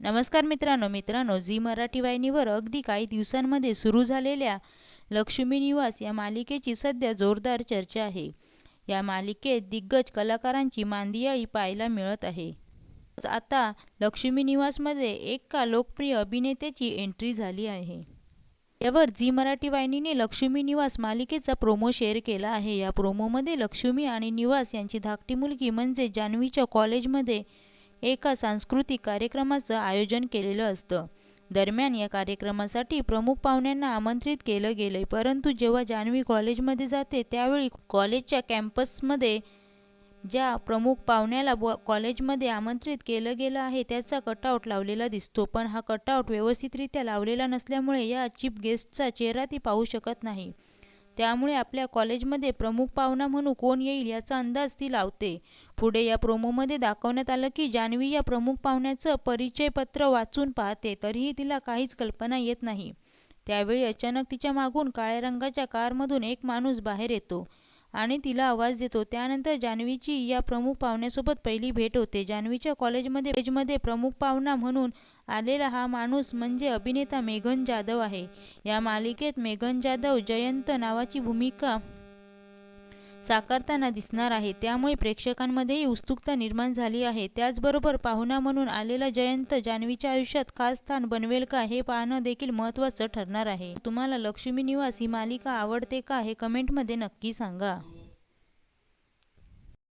नमस्कार मित्रांनो मित्रांनो झी मराठी वाहिनीवर अगदी काही दिवसांमध्ये सुरू झालेल्या लक्ष्मी निवास या मालिकेची सध्या जोरदार चर्चा आहे. या मालिकेत दिग्गज कलाकारांची मांदियाळी पाहायला मिळत आहे. आता लक्ष्मी निवासमध्ये एका लोकप्रिय अभिनेत्याची एंट्री झाली आहे. यावर झी मराठी वाहिनीने लक्ष्मी निवास मालिकेचा प्रोमो शेअर केला आहे. या प्रोमोमध्ये लक्ष्मी आणि निवास यांची धाकटी मुलगी म्हणजे जान्हवीच्या कॉलेजमध्ये एका सांस्कृतिक कार्यक्रमाचं आयोजन केलेलं असतं. दरम्यान या कार्यक्रमासाठी प्रमुख पाहुण्यांना आमंत्रित केलं गेलंय. परंतु जेव्हा जान्हवी कॉलेजमध्ये जाते त्यावेळी कॉलेजच्या कॅम्पसमध्ये ज्या प्रमुख पाहुण्याला कॉलेजमध्ये आमंत्रित केलं गेलं आहे त्याचा कटआउट लावलेला दिसतो. पण हा कटआउट व्यवस्थितरित्या लावलेला नसल्यामुळे या चीफ गेस्टचा चेहरा ती पाहू शकत नाही. त्यामुळे आपल्या कॉलेजमध्ये प्रमुख पाहुणा म्हणून कोण येईल याचा अंदाज ती लावते. पुढे या प्रोमोमध्ये दाखवण्यात आलं की जान्हवी या प्रमुख पाहुण्याचं परिचयपत्र वाचून पाहते तरीही तिला काहीच कल्पना येत नाही. त्यावेळी अचानक तिच्या मागून काळ्या रंगाच्या कारमधून एक माणूस बाहेर येतो. आणि तिला आवाज देतो. त्यानंतर जान्हवीची या प्रमुख पाहुण्यासोबत पहिली भेट होते. जान्हवीच्या कॉलेजमध्ये कॉलेजमध्ये प्रमुख पाहुणा म्हणून आलेला हा माणूस म्हणजे अभिनेता मेघन जाधव आहे. या मालिकेत मेघन जाधव जयंत नावाची भूमिका साकारताना दिसणार आहे. त्यामुळे प्रेक्षकांमध्येही उत्सुकता निर्माण झाली आहे. त्याचबरोबर पाहुणा म्हणून आलेला जयंत जान्हवीच्या आयुष्यात खास स्थान बनवेल का हे पाहणं देखील महत्त्वाचं ठरणार आहे. तुम्हाला लक्ष्मी निवास ही मालिका आवडते का हे कमेंटमध्ये नक्की सांगा.